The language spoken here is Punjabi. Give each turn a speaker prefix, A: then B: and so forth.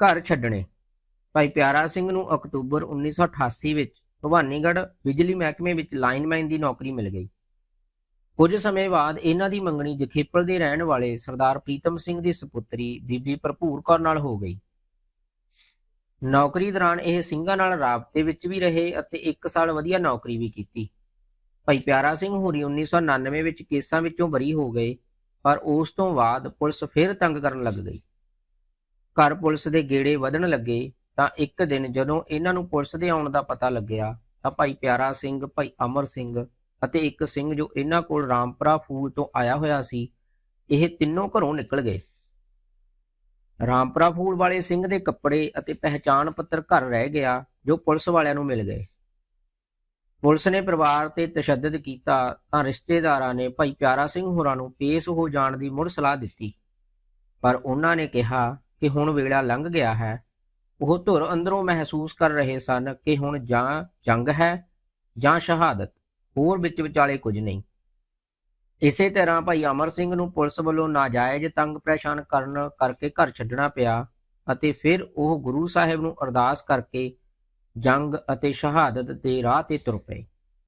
A: ਘਰ ਛੱਡਣੇ। ਭਾਈ ਪਿਆਰਾ ਸਿੰਘ ਨੂੰ ਅਕਤੂਬਰ 1988 ਵਿੱਚ ਭਵਾਨੀਗੜ੍ਹ ਬਿਜਲੀ ਮਹਿਕਮੇ ਵਿੱਚ ਲਾਈਨਮੈਨ ਦੀ ਨੌਕਰੀ ਮਿਲ ਗਈ। ਕੁਝ ਸਮੇਂ ਬਾਅਦ ਇਹਨਾਂ ਦੀ ਮੰਗਣੀ ਜਖੇਪਲ ਦੇ ਰਹਿਣ ਵਾਲੇ ਸਰਦਾਰ ਪ੍ਰੀਤਮ ਸਿੰਘ ਦੀ ਸੁਪੁੱਤਰੀ ਬੀਬੀ ਭਰਪੂਰ ਕੌਰ ਨਾਲ ਹੋ ਗਈ। ਨੌਕਰੀ ਦੌਰਾਨ ਇਹ ਸਿੰਘਾਂ ਨਾਲ ਰਾਬਤੇ ਵਿੱਚ ਵੀ ਰਹੇ ਅਤੇ 1 ਸਾਲ ਵਧੀਆ ਨੌਕਰੀ ਵੀ ਕੀਤੀ। ਭਾਈ ਪਿਆਰਾ ਸਿੰਘ ਹੋਰੀ 1999 ਵਿੱਚ ਕੇਸਾਂ ਵਿੱਚੋਂ ਬਰੀ ਹੋ ਗਏ, ਪਰ ਉਸ ਤੋਂ ਬਾਅਦ ਪੁਲਿਸ ਫਿਰ ਤੰਗ ਕਰਨ ਲੱਗ ਗਈ। ਘਰ ਪੁਲਿਸ ਦੇ ਗੇੜੇ ਵਧਣ ਲੱਗੇ, ਤਾਂ ਇੱਕ ਦਿਨ ਜਦੋਂ ਇਹਨਾਂ ਨੂੰ ਪੁਲਿਸ ਦੇ ਆਉਣ ਦਾ ਪਤਾ ਲੱਗਿਆ, ਤਾਂ ਭਾਈ ਪਿਆਰਾ ਸਿੰਘ, ਭਾਈ ਅਮਰ ਸਿੰਘ ਅਤੇ ਇੱਕ ਸਿੰਘ ਜੋ ਇਹਨਾਂ ਕੋਲ ਰਾਮਪੁਰਾ ਫੂਲ ਤੋਂ ਆਇਆ ਹੋਇਆ ਸੀ, ਇਹ ਤਿੰਨੋਂ ਘਰੋਂ ਨਿਕਲ ਗਏ। ਰਾਮਪੁਰਾ ਫੂਲ ਵਾਲੇ ਸਿੰਘ ਦੇ ਕੱਪੜੇ ਅਤੇ ਪਹਿਚਾਣ ਪੱਤਰ ਘਰ ਰਹਿ ਗਿਆ, ਜੋ ਪੁਲਿਸ ਵਾਲਿਆਂ ਨੂੰ ਮਿਲ ਗਏ। ਪੁਲਿਸ ਨੇ ਪਰਿਵਾਰ ਤੇ ਤਸ਼ੱਦਦ ਕੀਤਾ, ਤਾਂ ਰਿਸ਼ਤੇਦਾਰਾਂ ਨੇ ਭਾਈ ਪਿਆਰਾ ਸਿੰਘ ਹੋਰਾਂ ਨੂੰ ਪੇਸ਼ ਹੋ ਜਾਣ ਦੀ ਮੁੜ ਸਲਾਹ ਦਿੱਤੀ। ਪਰ ਉਹਨਾਂ ਨੇ ਕਿਹਾ ਕਿ ਹੁਣ ਵੇਲਾ ਲੰਘ ਗਿਆ ਹੈ। ਉਹ ਧੁਰ ਅੰਦਰੋਂ ਮਹਿਸੂਸ ਕਰ ਰਹੇ ਸਨ ਕਿ ਹੁਣ ਜਾਂ ਜੰਗ ਹੈ ਜਾਂ ਸ਼ਹਾਦਤ, ਹੋਰ ਵਿੱਚ ਵਿਚਾਲੇ ਕੁਝ ਨਹੀਂ। ਇਸੇ ਤਰ੍ਹਾਂ ਭਾਈ ਅਮਰ ਸਿੰਘ ਨੂੰ ਪੁਲਿਸ ਵੱਲੋਂ ਨਾਜਾਇਜ਼ ਤੰਗ ਪਰੇਸ਼ਾਨ ਕਰਨ ਕਰਕੇ ਘਰ ਛੱਡਣਾ ਪਿਆ ਅਤੇ ਫਿਰ ਉਹ ਗੁਰੂ ਸਾਹਿਬ ਨੂੰ ਅਰਦਾਸ ਕਰਕੇ ਜੰਗ ਅਤੇ ਸ਼ਹਾਦਤ ਦੇ ਰਾਹ ਤੇ ਤੁਰ ਪਏ।